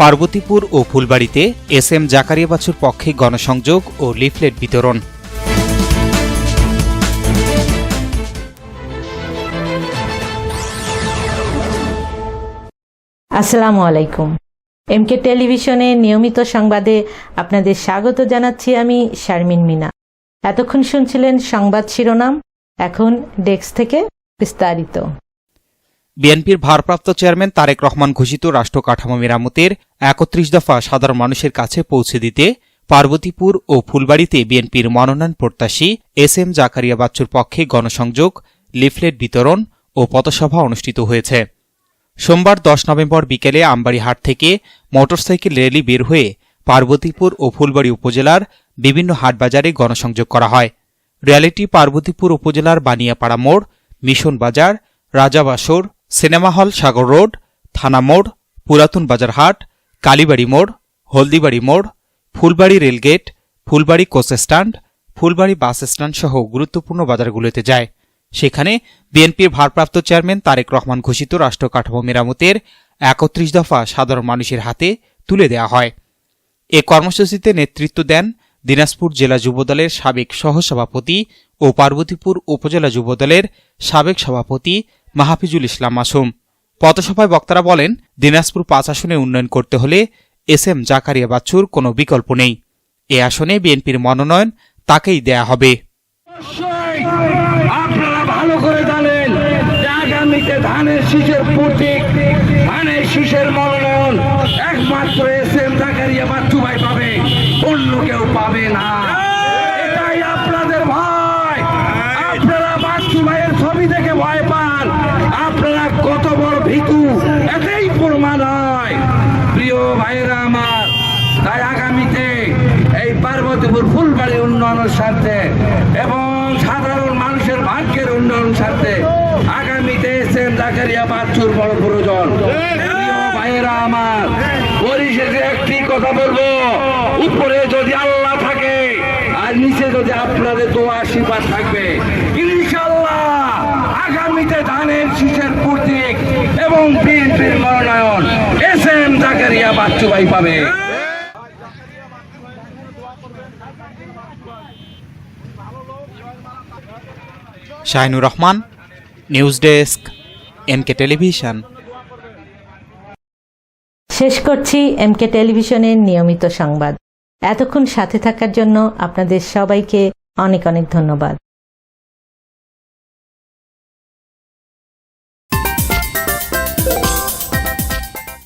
পার্বতীপুর ও ফুলবাড়িতে S M Zakaria বাছুর পক্ষে গণসংযোগ ও লিফলেট বিতরণ। আসসালামু আলাইকুম। এমকে টেলিভিশনে নিয়মিত সংবাদে আপনাদের স্বাগত জানাচ্ছি আমি শারমিন মিনা। এতক্ষণ শুনছিলেন সংবাদ শিরোনাম, এখন ডেস্ক থেকে বিস্তারিত। বিএনপির ভারপ্রাপ্ত চেয়ারম্যান তারেক রহমান ঘোষিত রাষ্ট্র কাঠামো মেরামতের একত্রিশ দফা সাধারণ মানুষের কাছে পৌঁছে দিতে পার্বতীপুর ও ফুলবাড়িতে বিএনপির মনোনয়ন প্রত্যাশী এস এম জাকারিয়া বাচ্চুর পক্ষে গণসংযোগ, লিফলেট বিতরণ ও পথসভা অনুষ্ঠিত হয়েছে। সোমবার দশ নভেম্বর বিকেলে আমবাড়িহাট থেকে মোটরসাইকেল র্যালি বের হয়ে পার্বতীপুর ও ফুলবাড়ি উপজেলার বিভিন্ন হাটবাজারে গণসংযোগ করা হয়। র্যালিটি পার্বতীপুর উপজেলার বানিয়াপাড়া মোড়, মিশন বাজার, রাজাবাসর সিনেমা হল সাগর রোড, থানা মোড়, পুরাতন বাজার হাট, কালীবাড়ি মোড়, হলদিবাড়ি মোড়, Phulbari rail gate Phulbari coach stand, Phulbari bus stand সহ গুরুত্বপূর্ণ বাজারগুলোতে যায়। সেখানে বিএনপির ভারপ্রাপ্ত চেয়ারম্যান তারেক রহমান ঘোষিত রাষ্ট্র কাঠামো মেরামতের একত্রিশ দফা সাধারণ মানুষের হাতে তুলে দেওয়া হয়। এ কর্মসূচিতে নেতৃত্ব দেন দিনাজপুর জেলা যুবদলের সাবেক সহসভাপতি ও পার্বতীপুর উপজেলা যুবদলের সাবেক সভাপতি মাহফিজুল ইসলাম মাসুম। পথসভায় বক্তারা বলেন, দিনাজপুর পাঁচ আসনে উন্নয়ন করতে হলে এস এম জাকারিয়া বাচ্চুর কোনো বিকল্প নেই। এ আসনে বিএনপির মনোনয়ন তাকেই দেয়া হবে। মনোনয়ন একমাত্র এস এম জাকারিয়া বাচ্চু ভাই পাবে। অন্য কেউ পাবে না এটাই আপনাদের ভয় আপনারা বাচ্চু ভাইয়ের ছবি দেখে ভয় পান আপনারা ভীতু এটাই প্রমাণ হয়। প্রিয় ভাইয়েরা আমার, তাই আগামীতে এই পার্বতীপুর ফুলবাড়ি উন্নয়নের স্বার্থে এবং সাধারণ মানুষের ভাগ্যের উন্নয়ন স্বার্থে আগামীতে এসএম জাকারিয়া বাচ্চুর বড় প্রয়োজন। প্রিয় ভাইয়েরা আমার, পরিশেষে একটি কথা বলব। উপরে যদি আল্লাহ থাকে, আর নিচে যদি আপনাদের তো আশীর্বাদ থাকবে আগামীতে ধানের শীষের প্রতীক এবং বিএনপির মনোনয়ন। এস এম জাকারিয়া বাচ্চু ভাই পাবে। Shahinur Rahman news desk MK television. শেষ করছি এমকে টেলিভিশনের নিয়মিত সংবাদ। এতক্ষণ সাথে থাকার জন্য আপনাদের সবাইকে অনেক অনেক ধন্যবাদ।